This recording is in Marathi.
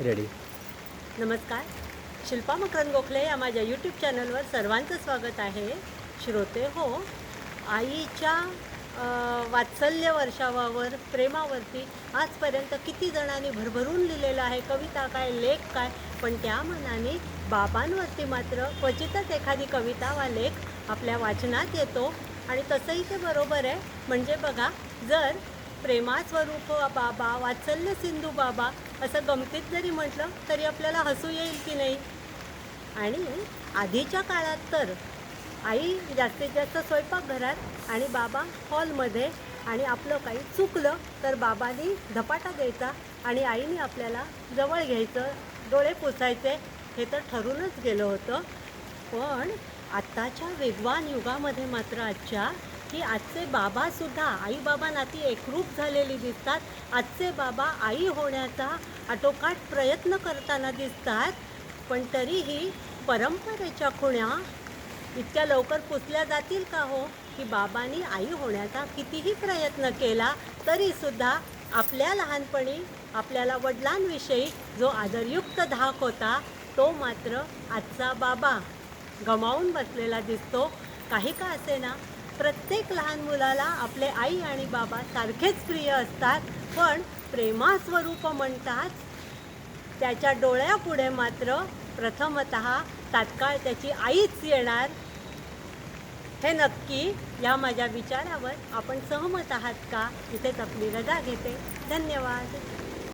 रेडी नमस्कार. शिल्पा मकरंद गोखले या माझ्या यूट्यूब चॅनलवर सर्वांचं स्वागत आहे. श्रोते हो आईच्या वात्सल्य वर्षावावर प्रेमावरती आजपर्यंत किती जणांनी भरभरून लिहिलेलं आहे कविता काय लेख काय पण त्या मनाने बाबांवरती मात्र क्वचितच एखादी कविता वा लेख आपल्या वाचनात येतो. आणि तसंही ते बरोबर आहे. म्हणजे बघा जर प्रेमास्वरूप बाबा वात्सल्य सिंधू बाबा असं गमतीत जरी म्हटलं तरी आपल्याला हसू येईल की नाही? आणि आधीच्या काळात तर आई जास्तीत जास्त स्वयंपाकघरात आणि बाबा हॉलमध्ये आणि आपलं काही चुकलं तर बाबांनी धपाटा द्यायचा आणि आईने आपल्याला जवळ घ्यायचं डोळे पुसायचे हे तर ठरूनच गेलं होतं. पण आत्ताच्या वेगवान युगामध्ये मात्र आजच्या की आजचे बाबासुद्धा आई बाबा नाती एकरूप झालेली दिसतात. आजचे बाबा आई होण्याचा आटोकाट प्रयत्न करताना दिसतात. पण तरीही परंपरेच्या खुण्या इतक्या लवकर पुसल्या जातील का हो? की बाबांनी आई होण्याचा कितीही प्रयत्न केला तरीसुद्धा आपल्या लहानपणी आपल्याला वडिलांविषयी जो आदरयुक्त धाक होता तो मात्र आजचा बाबा गमावून बसलेला दिसतो. काही का असेना? प्रत्येक लहान मुलाला आपले आई आणि बाबा सारखेच प्रिय असतात पण प्रेमास्वरूप म्हणतात त्याच्या डोळ्यापुढे मात्र प्रथमत तात्काळ त्याची आईच येणार. हे नक्की या माझ्या विचारावर आपण सहमत आहात का? इथेच आपली रजा घेते. धन्यवाद.